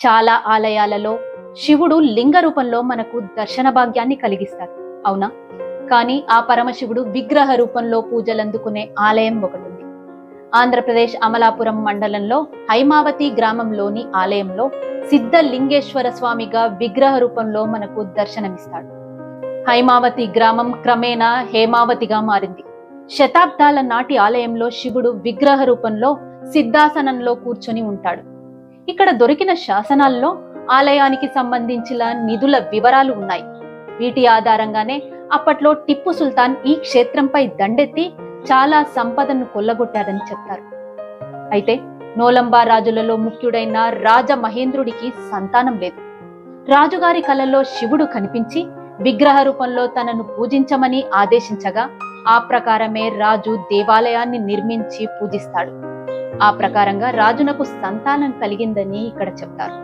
చాలా ఆలయాలలో శివుడు లింగ రూపంలో మనకు దర్శన భాగ్యాన్ని కలిగిస్తారు అవునా? కానీ ఆ పరమశివుడు విగ్రహ రూపంలో పూజలందుకునే ఆలయం ఒకటి ఉంది ఆంధ్రప్రదేశ్ అమలాపురం మండలంలో హైమావతి గ్రామంలోని ఆలయంలో సిద్ధ లింగేశ్వర స్వామిగా విగ్రహ రూపంలో మనకు దర్శనమిస్తాడు. హైమావతి గ్రామం క్రమేణా హేమావతిగా మారింది. శతాబ్దాల నాటి ఆలయంలో శివుడు విగ్రహ రూపంలో సిద్ధాసనంలో కూర్చొని ఉంటాడు. ఇక్కడ దొరికిన శాసనాల్లో ఆలయానికి సంబంధించిన నిధుల వివరాలు ఉన్నాయి. వీటి ఆధారంగానే అప్పట్లో టిప్పు సుల్తాన్ ఈ క్షేత్రంపై దండెత్తి చాలా సంపదను కొల్లగొట్టాడని చెప్తారు. అయితే నోలంబా రాజులలో ముఖ్యుడైన రాజ మహేంద్రుడికి సంతానం లేదు. రాజుగారి కలలో శివుడు కనిపించి విగ్రహ రూపంలో తనను పూజించమని ఆదేశించగా ఆ ప్రకారమే రాజు దేవాలయాన్ని నిర్మించి పూజిస్తాడు. ఆ ప్రకారంగా రాజునకు సంతానం కలిగిందని ఇక్కడ చెప్తారు.